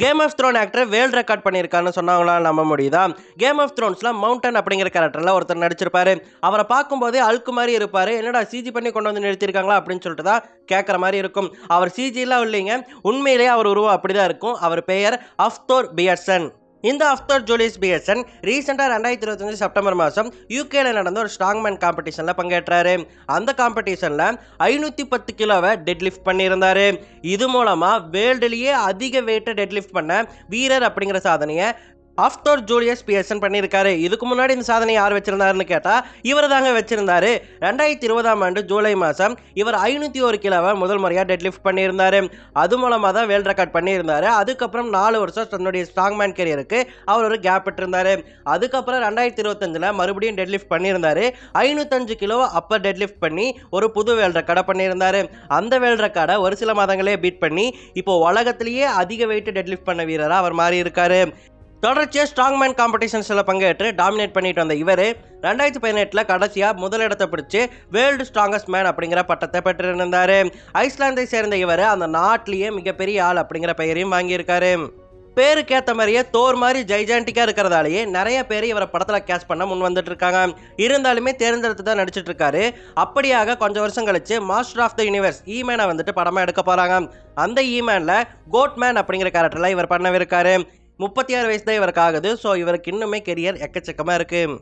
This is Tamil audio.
Game of throne actor world record பண்ணியிருக்காருன்னு சொன்னாங்களா? நம்ப முடியுதா? கேம் ஆஃப் த்ரோன்ஸில் மவுண்டன் அப்படிங்கிற கேரக்டரில் ஒருத்தர் நடிச்சிருப்பாரு. அவரை பார்க்கும்போதே அழுக்கு மாதிரி இருப்பார். என்னடா சிஜி பண்ணி கொண்டு வந்து நிறுத்திருக்காங்களா அப்படின்னு சொல்லிட்டு தான் கேட்குற மாதிரி இருக்கும். அவர் சிஜிலாம் இல்லைங்க. உண்மையிலேயே அவர் உருவம் அப்படி தான் இருக்கும். அவர் பெயர் அஃப்தோர் பியர்சன் இந்த அஃப்தர் ஜூலியஸ் பிஎஸ்என் ரீசெண்டாக ரெண்டாயிரத்தி இருபத்தஞ்சு செப்டம்பர் மாதம் யூகேல நடந்த ஒரு ஸ்ட்ராங்மேன் காம்படிஷனில் பங்கேற்றாரு. அந்த காம்படிஷனில் ஐநூற்றி பத்து கிலோவை டெட் லிஃப்ட் இது மூலமாக வேர்ல்டுலேயே அதிக வெயிட்டை டெட் லிஃப்ட் பண்ண வீரர் அப்படிங்கிற சாதனையை ஆஃப்தோர் ஜூலியஸ் பிஎஸ்என் பண்ணியிருக்காரு. இதுக்கு முன்னாடி இந்த சாதனை யார் வச்சிருந்தாருன்னு கேட்டால் இவர் தாங்க வச்சிருந்தாரு. ரெண்டாயிரத்தி இருபதாம் ஆண்டு ஜூலை மாதம் இவர் ஐநூற்றி ஒரு கிலோவை முதல் முறையாக டெட் லிஃப்ட் பண்ணியிருந்தாரு. அது மூலமாக தான் வேர்ல்ட் ரெக்கார்ட் பண்ணியிருந்தாரு. அதுக்கப்புறம் நாலு வருஷம் தன்னுடைய ஸ்ட்ராங்மேன் கெரியருக்கு அவர் ஒரு கேப் விட்டுருந்தாரு அதுக்கப்புறம் ரெண்டாயிரத்தி இருபத்தஞ்சில் மறுபடியும் டெட் லிஃப்ட் பண்ணியிருந்தாரு. ஐநூத்தஞ்சு கிலோ அப்பர் டெட் லிஃப்ட் பண்ணி ஒரு புது வேர்ல்ட் ரெக்கார்டை பண்ணியிருந்தாரு. அந்த வேர்ல்ட் ரெக்கார்டை ஒரு சில மாதங்களே பீட் பண்ணி இப்போ உலகத்திலேயே அதிக வெயிட் டெட் லிஃப்ட் பண்ண வீரராக அவர் மாறி இருக்காரு தொடர்ச்சியாக ஸ்ட்ராங் மேன் காம்படிஷன்ஸில் பங்கேற்று டாமினேட் பண்ணிட்டு வந்த இவர் ரெண்டாயிரத்தி பதினெட்டில் கடைசியாக முதலிடத்தை பிடிச்சி வேர்ல்டு ஸ்ட்ராங்கஸ்ட் மேன் அப்படிங்கிற பட்டத்தை பெற்றிருந்தார். ஐஸ்லாந்தை சேர்ந்த இவர் அந்த நாட்டிலேயே மிகப்பெரிய ஆள் அப்படிங்கிற பெயரையும் வாங்கியிருக்காரு. பேருக்கேற்ற மாதிரியே தோர் மாதிரி ஜைஜாண்டிக்காக இருக்கிறதாலேயே நிறைய பேர் இவரை படத்தில் கேஸ் பண்ண முன் வந்துட்டு இருக்காங்க இருந்தாலுமே தேர்ந்தெடுத்து தான் நடிச்சிட்டு இருக்காரு அப்படியாக கொஞ்சம் வருஷம் கழிச்சு மாஸ்டர் ஆஃப் த யூனிவர்ஸ் ஈமேனை வந்துட்டு படமாக எடுக்க போகிறாங்க அந்த ஈமேனில் கோட்மேன் அப்படிங்கிற கேரக்டரில் இவர் பண்ணவிருக்காரு. முப்பத்தி ஆறு வயசு தான் இவருக்கு ஆகுது ஸோ இவருக்கு இன்னுமே கெரியர் எக்கச்சக்கமாக இருக்குது